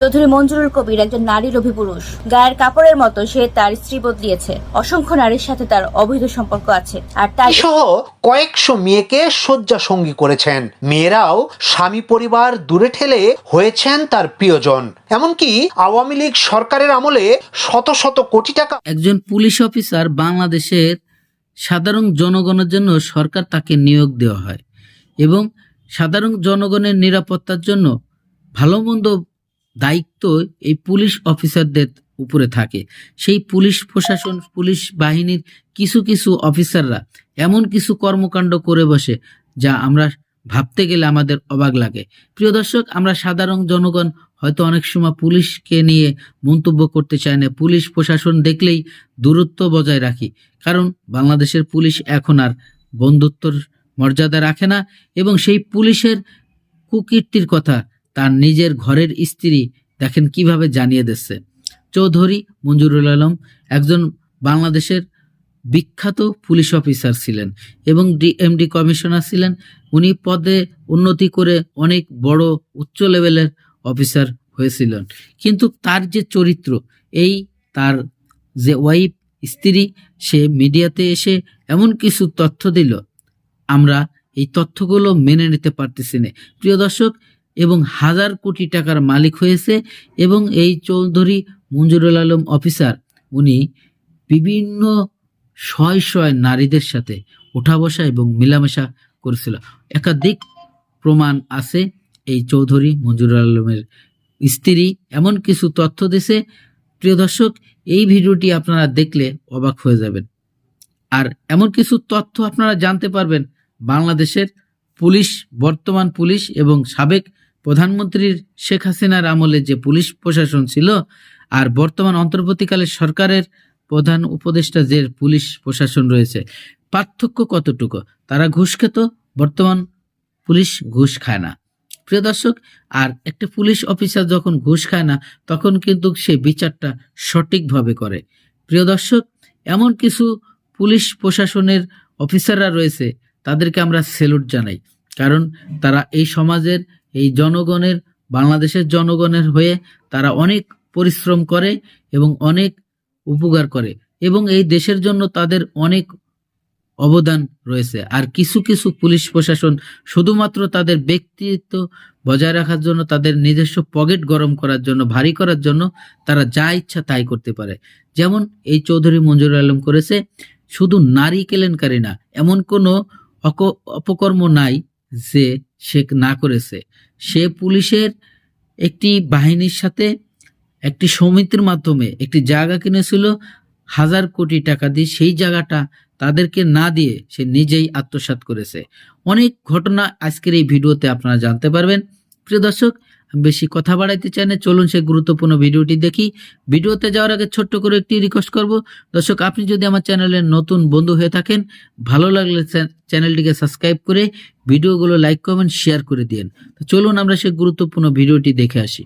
চৌধুরী মঞ্জুরুল কবির একজন নারী লোভী পুরুষ গায়ের কাপড়ের মতো সে তার স্ত্রী বদলিয়েছে। অসংখ্য নারীর সাথে তার অবৈধ সম্পর্ক আছে আর তাই সহ কয়েকশো মেয়েকে শয্যা সঙ্গী করেছেন। মেয়েরাও স্বামী পরিবার দূরে ঠেলে হয়েছেন তার প্রিয়জন। এমনকি আওয়ামী লীগ সরকারের আমলে শত শত কোটি টাকা একজন পুলিশ অফিসার বাংলাদেশের সাধারণ জনগণের জন্য সরকার তাকে নিয়োগ দেওয়া হয় এবং সাধারণ জনগণের নিরাপত্তার জন্য ভালো মন্দ দায়িত্ব এই পুলিশ অফিসারদের উপরে থাকে। সেই পুলিশ প্রশাসন, পুলিশ বাহিনীর কিছু কিছু অফিসাররা এমন কিছু কর্মকাণ্ড করে বসে যা আমরা ভাবতে গেলে আমাদের অবাক লাগে। প্রিয় দর্শক, আমরা সাধারণ জনগণ হয়তো অনেক সময় পুলিশকে নিয়ে মন্তব্য করতে চায় না। পুলিশ প্রশাসন দেখলেই দূরত্ব বজায় রাখি। কারণ বাংলাদেশের পুলিশ এখন আর বন্ধুত্বর মর্যাদা রাখে না এবং সেই পুলিশের কুকীর্তির কথা তার নিজের ঘরের স্ত্রী দেখেন কীভাবে জানিয়ে দিচ্ছে। চৌধুরী মঞ্জুরুল আলম একজন বাংলাদেশের বিখ্যাত পুলিশ অফিসার ছিলেন এবং ডিএমডি কমিশনার ছিলেন। উনি পদে উন্নতি করে অনেক বড় উচ্চ লেভেলের অফিসার হয়েছিলেন। কিন্তু তার যে চরিত্র, এই তার যে ওয়াইফ, স্ত্রী, সে মিডিয়াতে এসে এমন কিছু তথ্য দিল। আমরা এই তথ্যগুলো মেনে নিতে পারতেছি না। প্রিয় দর্শক এবং হাজার কোটি টাকার মালিক হয়েছে এবং এই চৌধুরী মঞ্জুরুল আলম অফিসার, উনি বিভিন্ন শয় শয় নারীদের সাথে ওঠা বসা এবং মেলামেশা করেছিল। একাধিক প্রমাণ আছে এই চৌধুরী মঞ্জুরুল আলমের স্ত্রী এমন কিছু তথ্য দিছে প্রিয় দর্শক, এই ভিডিওটি আপনারা দেখলে অবাক হয়ে যাবেন। আর এমন কিছু তথ্য আপনারা জানতে পারবেন। বাংলাদেশের পুলিশ, বর্তমান পুলিশ এবং সাবেক প্রধানমন্ত্রীর শেখ হাসিনার আমলে যে পুলিশ প্রশাসন ছিল আর বর্তমান অন্তর্বর্তীকালে সরকারের প্রধান উপদেষ্টা যে পুলিশ প্রশাসন রয়েছে, পার্থক্য কতটুকু? তারা ঘুষ খেত, বর্তমান পুলিশ ঘুষ খায় না। প্রিয় দর্শক, আর একটা পুলিশ অফিসার যখন ঘুষ খায় না, তখন কিন্তু সে বিচারটা সঠিকভাবে করে। প্রিয় দর্শক, এমন কিছু পুলিশ প্রশাসনের অফিসাররা রয়েছে, তাদেরকে আমরা সেলুট জানাই, কারণ তারা এই সমাজের এই জনগণের, বাংলাদেশের জনগণের হয়ে তারা অনেক পরিশ্রম করে এবং অনেক উপকার করে এবং এই দেশের জন্য তাদের অনেক অবদান রয়েছে। আর কিছু কিছু পুলিশ প্রশাসন শুধুমাত্র তাদের ব্যক্তিত্ব বজায় রাখার জন্য, তাদের নিজস্ব পকেট গরম করার জন্য, ভারী করার জন্য তারা যা ইচ্ছা তাই করতে পারে। যেমন এই চৌধুরী মঞ্জুর আলম করেছে, শুধু নারী কেলেনকারী না, এমন কোনো অপকর্ম নাই যে সে না করেছে। সে পুলিশের একটি বাহিনীর সাথে একটি সমিতির মাধ্যমে একটি জায়গা কিনেছিল, হাজার কোটি টাকা দিয়ে। সেই জায়গাটা তাদেরকে না দিয়ে সে নিজেই আত্মসাত করেছে। অনেক ঘটনা আজকের এই ভিডিওতে আপনারা জানতে পারবেন। প্রিয় দর্শক, বেশি কথা বাড়াইতে চাই না, চলুন সেই গুরুত্বপূর্ণ ভিডিওটি দেখি। ভিডিওতে যাওয়ার আগে ছোট্ট করে একটি রিকোয়েস্ট করব। দর্শক, আপনি যদি আমার চ্যানেলের নতুন বন্ধু হয়ে থাকেন, ভালো লাগলে চ্যানেলটিকে সাবস্ক্রাইব করে ভিডিওগুলো লাইক কমেন্ট শেয়ার করে দিন চলুন আমরা সেই গুরুত্বপূর্ণ ভিডিওটি দেখে আসি।